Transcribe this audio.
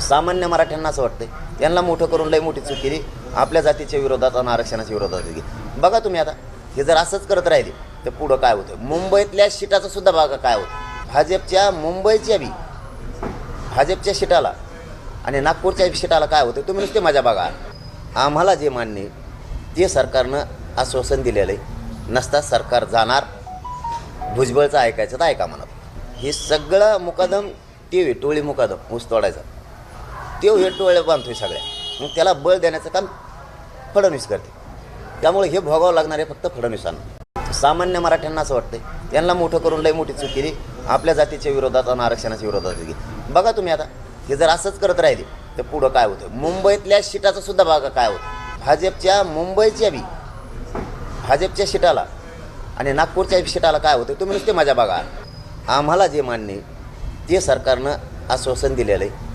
सामान्य मराठ्यांना असं वाटतंय. त्यांना मोठं करून लई मोठी चूक केली. आपल्या जातीच्या विरोधात आणि आरक्षणाच्या विरोधात केली. बघा तुम्ही आता हे जर असंच करत राहिले तर पुढं काय होतं? मुंबईतल्या शिटाचं सुद्धा बघा काय होतं? भाजपच्या मुंबईच्या बी भाजपच्या शिटाला आणि नागपूरच्या शिटाला काय होतं? तुम्ही नुसते मजा बघा आम्हाला जे मान्य ते सरकारनं आश्वासन दिलेलं आहे. नसता सरकार जाणार भुजबळचं ऐकायचं तर ऐका म्हणत हे सगळं मुकादम टी व्ही टोळी मुकादम ऊस तोडायचा. तो हे डोळे बांधतोय सगळ्या. मग त्याला बळ देण्याचं काम फडणवीस करते. त्यामुळे हे भोगावं लागणार आहे फक्त फडणवीसांना. सामान्य मराठ्यांना असं वाटतंय त्यांना मोठं करून लई मोठी चूक केली आपल्या जातीच्या विरोधात आणि आरक्षणाच्या विरोधात गेली बघा तुम्ही आता हे जर असंच करत राहिले तर पुढं काय होतं? मुंबईतल्या शिटाचं सुद्धा बघा काय होतं? भाजपच्या मुंबईच्या बी भाजपच्या शिटाला आणि नागपूरच्या शिटाला काय होतं? तुम्ही नुसते माझ्या बघा. आम्हाला जे मान्य आहे, ते सरकारनं आश्वासन दिलेलं आहे.